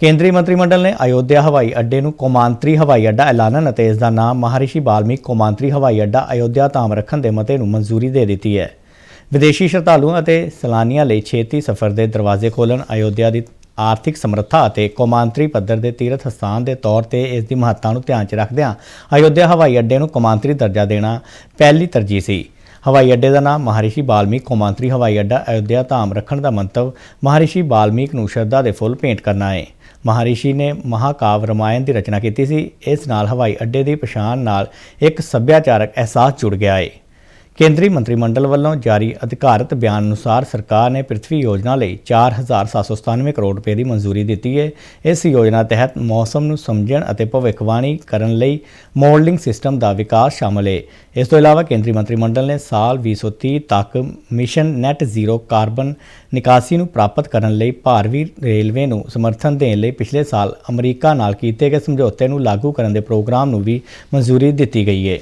ਕੇਂਦਰੀ ਮੰਤਰੀ ਮੰਡਲ ਨੇ ਅਯੋਧਿਆ ਹਵਾਈ ਅੱਡੇ ਨੂੰ ਕੌਮਾਂਤਰੀ ਹਵਾਈ ਅੱਡਾ ਐਲਾਨਣ ਅਤੇ ਇਸ ਦਾ ਨਾਮ ਮਹਾਰਿਸ਼ੀ ਬਾਲਮੀਕ ਕੌਮਾਂਤਰੀ ਹਵਾਈ ਅੱਡਾ ਅਯੋਧਿਆ ਧਾਮ ਰੱਖਣ ਦੇ ਮਤੇ ਨੂੰ ਮਨਜ਼ੂਰੀ ਦੇ ਦਿੱਤੀ ਹੈ। ਵਿਦੇਸ਼ੀ ਸ਼ਰਧਾਲੂਆਂ ਅਤੇ ਸੈਲਾਨੀਆਂ ਲਈ ਛੇਤੀ ਸਫ਼ਰ ਦੇ ਦਰਵਾਜ਼ੇ ਖੋਲ੍ਹਣ, ਅਯੋਧਿਆ ਦੀ ਆਰਥਿਕ ਸਮਰੱਥਾ ਅਤੇ ਕੌਮਾਂਤਰੀ ਪੱਧਰ ਦੇ ਤੀਰਥ ਸਥਾਨ ਦੇ ਤੌਰ ਤੇ ਇਸ ਦੀ ਮਹੱਤਤਾ ਨੂੰ ਧਿਆਨ 'ਚ ਰੱਖਦਿਆਂ ਅਯੋਧਿਆ ਹਵਾਈ ਅੱਡੇ ਨੂੰ ਕੌਮਾਂਤਰੀ ਦਰਜਾ ਦੇਣਾ ਪਹਿਲੀ ਤਰਜੀਹ ਸੀ। ਹਵਾਈ ਅੱਡੇ ਦਾ ਨਾਮ ਮਹਾਰਿਸ਼ੀ ਬਾਲਮੀਕ ਕੌਮਾਂਤਰੀ ਹਵਾਈ ਅੱਡਾ ਅਯੋਧਿਆ ਧਾਮ ਰੱਖਣ ਦਾ ਮੰਤਵ ਮਹਾਰਿਸ਼ੀ ਬਾਲਮੀਕ ਨੂੰ ਸ਼ਰਧਾ ਦੇ ਫੁੱਲ ਭੇਂਟ ਕਰਨਾ ਹੈ ਮਹਾਰਿਸ਼ੀ ਨੇ ਮਹਾਕਾਵ ਰਮਾਇਣ ਦੀ ਰਚਨਾ ਕੀਤੀ ਸੀ। ਇਸ ਨਾਲ ਹਵਾਈ ਅੱਡੇ ਦੀ ਪਛਾਣ ਨਾਲ ਇੱਕ ਸੱਭਿਆਚਾਰਕ ਅਹਿਸਾਸ ਜੁੜ ਗਿਆ ਹੈ ਕੇਂਦਰੀ ਮੰਤਰੀ ਮੰਡਲ ਵੱਲੋਂ ਜਾਰੀ ਅਧਿਕਾਰਤ ਬਿਆਨ ਅਨੁਸਾਰ ਸਰਕਾਰ ਨੇ ਪ੍ਰਿਥਵੀ ਯੋਜਨਾ ਲਈ 4797 ਕਰੋੜ ਰੁਪਏ ਦੀ ਮਨਜ਼ੂਰੀ ਦਿੱਤੀ ਹੈ ਇਸ ਯੋਜਨਾ ਤਹਿਤ ਮੌਸਮ ਨੂੰ ਸਮਝਣ ਅਤੇ ਭਵਿੱਖਬਾਣੀ ਕਰਨ ਲਈ ਮਾਡਲਿੰਗ ਸਿਸਟਮ ਦਾ ਵਿਕਾਸ ਸ਼ਾਮਲ ਹੈ ਇਸ ਤੋਂ ਇਲਾਵਾ ਕੇਂਦਰੀ ਮੰਤਰੀ ਮੰਡਲ ਨੇ ਸਾਲ 2030 ਤੱਕ ਮਿਸ਼ਨ ਨੈਟ ਜ਼ੀਰੋ ਕਾਰਬਨ ਨਿਕਾਸੀ ਨੂੰ ਪ੍ਰਾਪਤ ਕਰਨ ਲਈ ਭਾਰਤੀ ਰੇਲਵੇ ਨੂੰ ਸਮਰਥਨ ਦੇਣ ਲਈ ਪਿਛਲੇ ਸਾਲ ਅਮਰੀਕਾ ਨਾਲ ਕੀਤੇ ਗਏ ਸਮਝੌਤੇ ਨੂੰ ਲਾਗੂ ਕਰਨ ਦੇ ਪ੍ਰੋਗਰਾਮ ਨੂੰ ਵੀ ਮਨਜ਼ੂਰੀ ਦਿੱਤੀ ਗਈ ਹੈ